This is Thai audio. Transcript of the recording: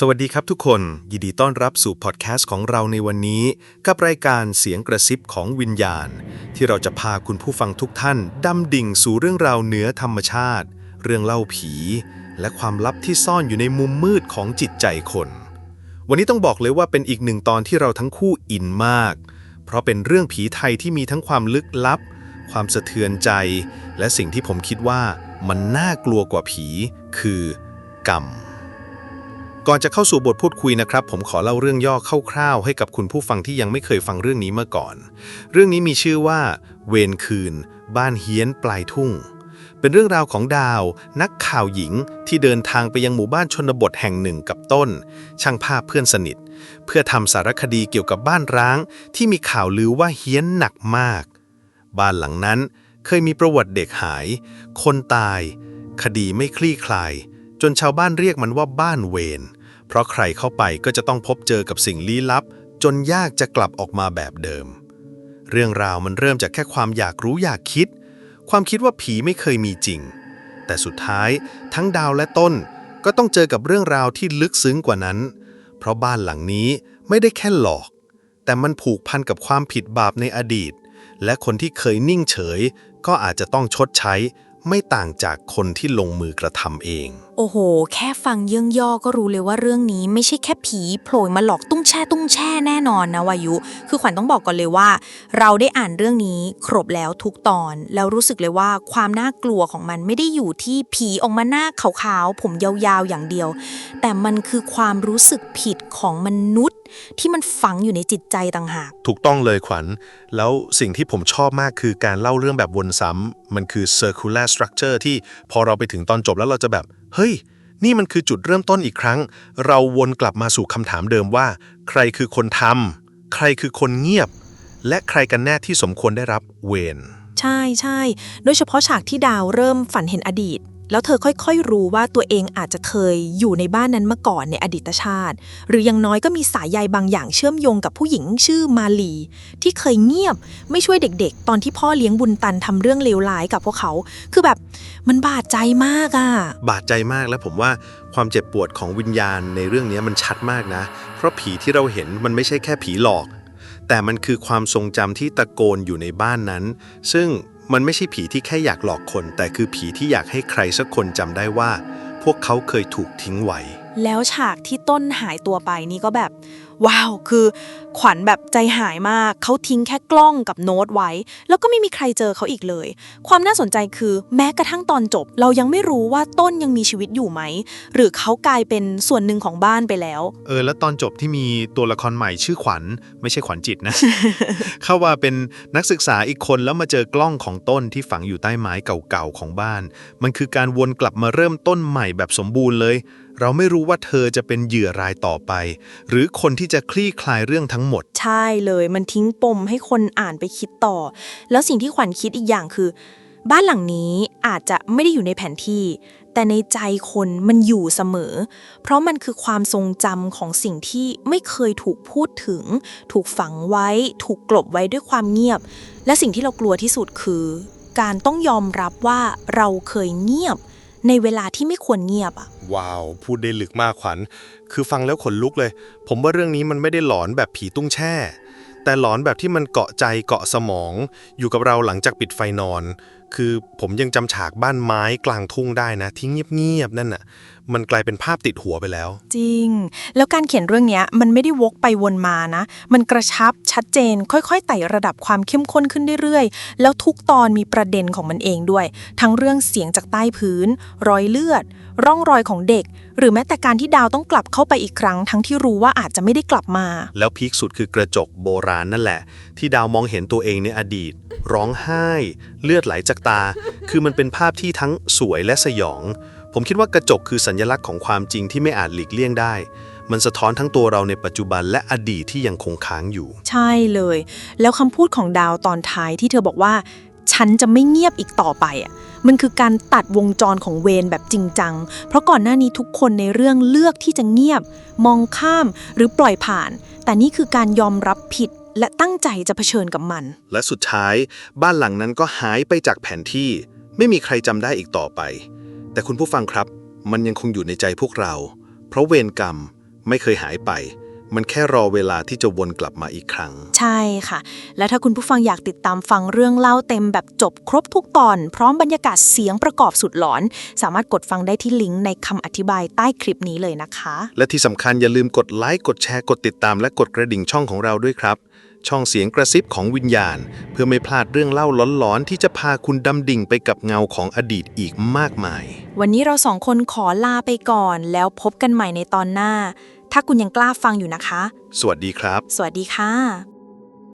สวัสดีครับทุกคน ยินดีต้อนรับสู่พอดแคสต์ของเราในวันนี้ กับรายการเสียงกระซิบของวิญญาณ ที่เราจะพาคุณผู้ฟังทุกท่าน ดำดิ่งสู่เรื่องราวเหนือธรรมชาติ เรื่องเล่าผี และความลับที่ซ่อนอยู่ในมุมมืดของจิตใจคน วันนี้ต้องบอกเลยว่าเป็นอีกหนึ่งตอนที่เราทั้งคู่อินมาก เพราะเป็นเรื่องผีไทยที่มีทั้งความลึกลับ ความสะเทือนใจ และสิ่งที่ผมคิดว่ามันน่ากลัวกว่าผี คือกรรม ก่อนจะเข้าสู่บทพูดคุยนะครับ ผมขอเล่าเรื่องย่อคร่าวๆ ให้กับคุณผู้ฟังที่ยังไม่เคยฟังเรื่องนี้เมาก่อน เรื่องนี้มีชื่อว่า เวรคืน บ้านเฮี้ยนปลายทุ่ง เป็นเรื่องราวของดาว นักข่าวหญิงที่เดินทางไปยังหมู่บ้านชนบทแห่งหนึ่งกับต้น ช่างภาพเพื่อนสนิท เพื่อทำสารคดีเกี่ยวกับบ้านร้าง ที่มีข่าวลือว่าเฮี้ยนหนักมาก บ้านหลังนั้นเคยมีประวัติเด็กหาย คนตาย คดีไม่คลี่คลาย จนชาวบ้านเรียกมันว่าบ้านเวรเพราะใครเข้าไปก็จะต้องพบเจอกับสิ่งลี้ลับ จนยากจะกลับออกมาแบบเดิม เรื่องราวมันเริ่มจากแค่ความอยากรู้อยากคิด ความคิดว่าผีไม่เคยมีจริง แต่สุดท้ายทั้งดาวและต้นก็ต้องเจอกับเรื่องราวที่ลึกซึ้งกว่านั้น เพราะบ้านหลังนี้ไม่ได้แค่หลอก แต่มันผูกพันกับความผิดบาปในอดีต และคนที่เคยนิ่งเฉย ก็อาจจะต้องชดใช้ ไม่ต่างจากคนที่ลงมือกระทำเอง โอ้โห แค่ฟังเยื่องย่อก็รู้เลยว่าเรื่องนี้ไม่ใช่แค่ผีโผล่มาหลอกตุ้งแช่ตุ้งแช่แน่นอนนะวายุ คือขวัญต้องบอกก่อนเลยว่า เราได้อ่านเรื่องนี้ครบแล้วทุกตอน แล้วรู้สึกเลยว่าความน่ากลัวของมันไม่ได้อยู่ที่ผีออกมาหน้าขาวๆผมยาวๆอย่างเดียว แต่มันคือความรู้สึกผิดของมนุษย์ที่มันฝังอยู่ในจิตใจต่างหาก ถูกต้องเลยขวัญ แล้วสิ่งที่ผมชอบมากคือการเล่าเรื่องแบบวนซ้ำมันคือ circular structure ที่พอเราไปถึงตอนจบแล้วเราจะแบบ เฮ้ย นี่มันคือจุดเริ่มต้นอีกครั้ง เราวนกลับมาสู่คำถามเดิมว่า ใครคือคนทำใครคือคนเงียบ และใครกันแน่ที่สมควรได้รับเวร ใช่ใช่ โดยเฉพาะฉากที่ดาวเริ่มฝันเห็นอดีต แล้วเธอค่อยๆ รู้ว่าตัวเองอาจจะเคยอยู่ในบ้านนั้นมาก่อนในอดีตชาติ หรืออยังน้อยก็มีสายใยบางอย่างเชื่อมโยงกับผู้หญิงชื่อมาลี ที่เคยเงียบไม่ช่วยเด็กๆ ตอนที่พ่อเลี้ยงบุญตันทำเรื่องเลวร้ายกับพวกเขา คือแบบมันบาดใจมากอะบาดใจมากและผมว่าความเจ็บปวดของวิญญาณในเรื่องนี้มันชัดมากนะ เพราะผีที่เราเห็นมันไม่ใช่แค่ผีหลอก แต่มันคือความทรงจำที่ตะโกนอยู่ในบ้านนั้น ซึ่ง มันไม่ใช่ผีที่แค่อยากหลอกคน แต่คือผีที่อยากให้ใครสักคนจำได้ว่า พวกเขาเคยถูกทิ้งไว้ แล้วฉากที่ต้นหายตัวไปนี่ก็แบบ ว้าว คือขวัญแบบใจหายมาก เขาทิ้งแค่กล้องกับโน้ตไว้ แล้วก็ไม่มีใครเจอเขาอีกเลย ความน่าสนใจคือแม้กระทั่งตอนจบ เรายังไม่รู้ว่าต้นยังมีชีวิตอยู่ไหม หรือเขากลายเป็นส่วนหนึ่งของบ้านไปแล้ว เออ แล้วตอนจบที่มีตัวละครใหม่ชื่อขวัญ ไม่ใช่ขวัญจิตนะ เข้าว่าเป็นนักศึกษาอีกคนแล้วมาเจอกล้องของต้นที่ฝังอยู่ใต้ไม้เก่าๆของบ้าน มันคือการวนกลับมาเริ่มต้นใหม่แบบสมบูรณ์เลย เราไม่รู้ว่าเธอจะเป็นเหยื่อรายต่อไป หรือคนที่จะคลี่คลายเรื่องทั้งหมด ใช่เลยมันทิ้งปมให้คนอ่านไปคิดต่อ แล้วสิ่งที่ขวัญคิดอีกอย่างคือ บ้านหลังนี้อาจจะไม่ได้อยู่ในแผนที่ แต่ในใจคนมันอยู่เสมอ เพราะมันคือความทรงจำของสิ่งที่ไม่เคยถูกพูดถึง ถูกฝังไว้ ถูกกลบไว้ด้วยความเงียบ และสิ่งที่เรากลัวที่สุดคือ การต้องยอมรับว่าเราเคยเงียบ ในเวลาที่ไม่ควรเงียบอะว้าว พูดได้ลึกมากขวัญ คือฟังแล้วขนลุกเลย ผมว่าเรื่องนี้มันไม่ได้หลอนแบบผีตุ้งแช่ แต่หลอนแบบที่มันเกาะใจเกาะสมอง อยู่กับเราหลังจากปิดไฟนอนคือผมยังจำฉากบ้านไม้กลางทุ่งได้นะ ที่เงียบๆนั่นน่ะ มันกลายเป็นภาพติดหัวไปแล้ว จริง แล้วการเขียนเรื่องเนี้ย มันไม่ได้วกไปวนมานะ มันกระชับชัดเจน ค่อยๆไต่ระดับความเข้มข้นขึ้นเรื่อยๆ แล้วทุกตอนมีประเด็นของมันเองด้วย ทั้งเรื่องเสียงจากใต้พื้น รอยเลือด ร่องรอยของเด็ก หรือแม้แต่การที่ดาวต้องกลับเข้าไปอีกครั้ง ทั้งที่รู้ว่าอาจจะไม่ได้กลับมา แล้วพีคสุดคือกระจกโบราณนั่นแหละ ที่ดาวมองเห็นตัวเองในอดีต ร้องไห้ เลือดไหลจากตา คือมันเป็นภาพที่ทั้งสวยและสยอง ผมคิดว่ากระจกคือสัญลักษณ์ของความจริงที่ไม่อาจหลีกเลี่ยงได้ มันสะท้อนทั้งตัวเราในปัจจุบันและอดีตที่ยังคงค้างอยู่ ใช่เลย แล้วคำพูดของดาวตอนท้ายที่เธอบอกว่า ฉันจะไม่เงียบอีกต่อไปอะมันคือการตัดวงจรของเวรแบบจริงจัง เพราะก่อนหน้านี้ทุกคนในเรื่องเลือกที่จะเงียบ มองข้ามหรือปล่อยผ่าน แต่นี่คือการยอมรับผิด และตั้งใจจะเผชิญกับมัน และสุดท้าย บ้านหลังนั้นก็หายไปจากแผนที่ ไม่มีใครจำได้อีกต่อไป แต่คุณผู้ฟังครับ มันยังคงอยู่ในใจพวกเรา เพราะเวรกรรมไม่เคยหายไป มันแค่รอเวลาที่จะวนกลับมาอีกครั้ง ใช่ค่ะ และถ้าคุณผู้ฟังอยากติดตามฟังเรื่องเล่าเต็มแบบจบครบทุกตอน พร้อมบรรยากาศเสียงประกอบสุดหลอน สามารถกดฟังได้ที่ลิงก์ในคำอธิบายใต้คลิปนี้เลยนะคะ และที่สำคัญอย่าลืมกดไลค์ กดแชร์ กดติดตาม และกดกระดิ่งช่องของเราด้วยครับ ช่องเสียงกระซิบของวิญญาณ เพื่อไม่พลาดเรื่องเล่าหลอนๆ ที่จะพาคุณดำดิ่งไปกับเงาของอดีตอีกมากมาย วันนี้เราสองคนขอลาไปก่อน แล้วพบกันใหม่ในตอนหน้า ถ้าคุณยังกล้าฟังอยู่นะคะ สวัสดีครับ สวัสดีค่ะ